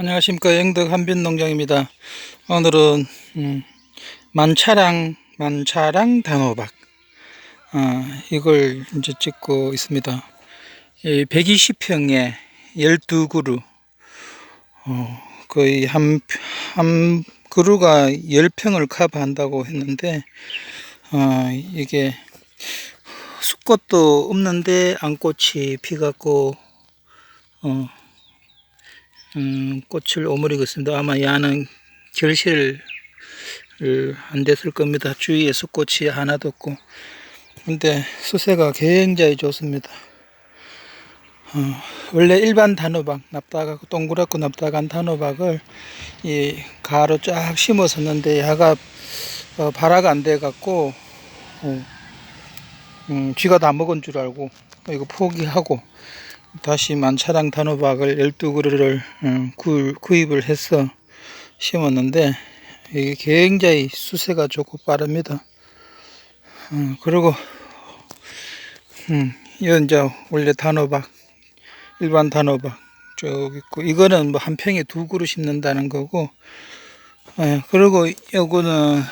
안녕하십니까 영덕 한빈농장입니다. 오늘은 음, 만차랑 만차랑 단호박 아, 이걸 이제 찍고 있습니다. 120평에 12그루 어, 거의 한, 한 그루가 10평을 커버한다고 했는데 어, 이게 수꽃도 없는데 안꽃이 피갖고 어, 음, 꽃을 오므리고 있습니다. 아마 야는 결실을 안 됐을 겁니다. 주위에 수꽃이 하나도 없고. 근데 수세가 굉장히 좋습니다. 어, 원래 일반 단호박, 납작하고 동그랗고 납작한 단호박을 이 가로 쫙 심었었는데 야가 어, 발화가 안 돼 갖고 어, 음, 쥐가 다 먹은 줄 알고 이거 포기하고 다시 만차랑 단호박을 12그루를 음, 구입을 해서 심었는데 이게 굉장히 수세가 좋고 빠릅니다. 음, 그리고 음, 이건 이제 원래 단호박 일반 단호박 쭉 있고 이거는 뭐 한 평에 두 그루 심는다는 거고 예, 그리고 요거는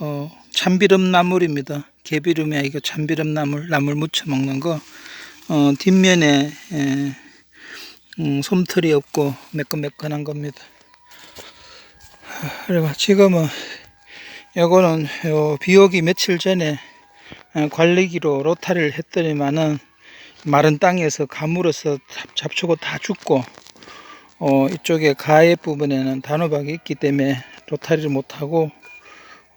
어, 참비름 나물입니다. 개비름에 이거 참비름 나물 나물 무쳐 먹는 거 어, 뒷면에 에, 음, 솜털이 없고 매끈매끈한 겁니다. 그리고 지금은 요거는 요 비 오기 며칠 전에 에, 관리기로 로타리를 했더니만은 마른 땅에서 가물어서 잡- 잡초고 다 죽고 어, 이쪽에 가해 부분에는 단호박이 있기 때문에 로타리를 못하고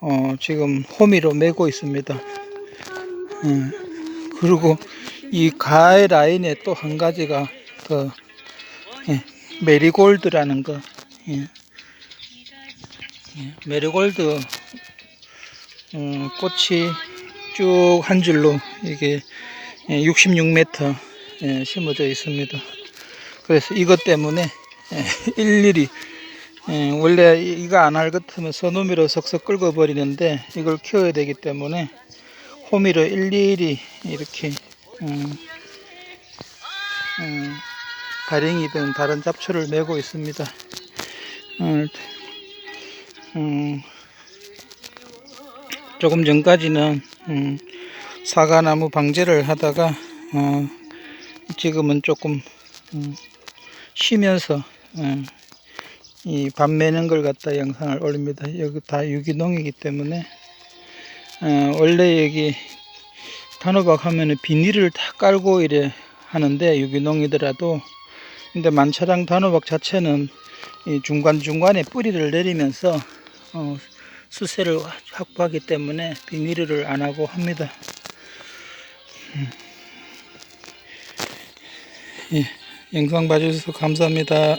어, 지금 호미로 메고 있습니다. 음, 그리고 이 가해 라인에 또 한 가지가 더 예, 메리골드라는 거 예. 예, 메리골드 음, 꽃이 쭉 한 줄로 이게 66m 예, 심어져 있습니다. 그래서 이것 때문에 예, 일일이 예, 원래 이거 안 할 같으면 선우미로 석석 긁어 버리는데 이걸 키워야 되기 때문에 호미로 일일이 이렇게 음, 음, 가랭이든 다른 잡초를 메고 있습니다. 음, 음, 조금 전까지는 음, 사과나무 방제를 하다가 어, 지금은 조금 음, 쉬면서 음, 이밥 매는 걸 갖다 영상을 올립니다. 여기 다 유기농이기 때문에 어, 원래 여기 단호박 하면은 비닐을 다 깔고 이래 하는데 유기농이더라도 근데 만차랑 단호박 자체는 이 중간중간에 뿌리를 내리면서 어, 수세를 확보하기 때문에 비닐을 안 하고 합니다. 음. 예, 영상 봐주셔서 감사합니다.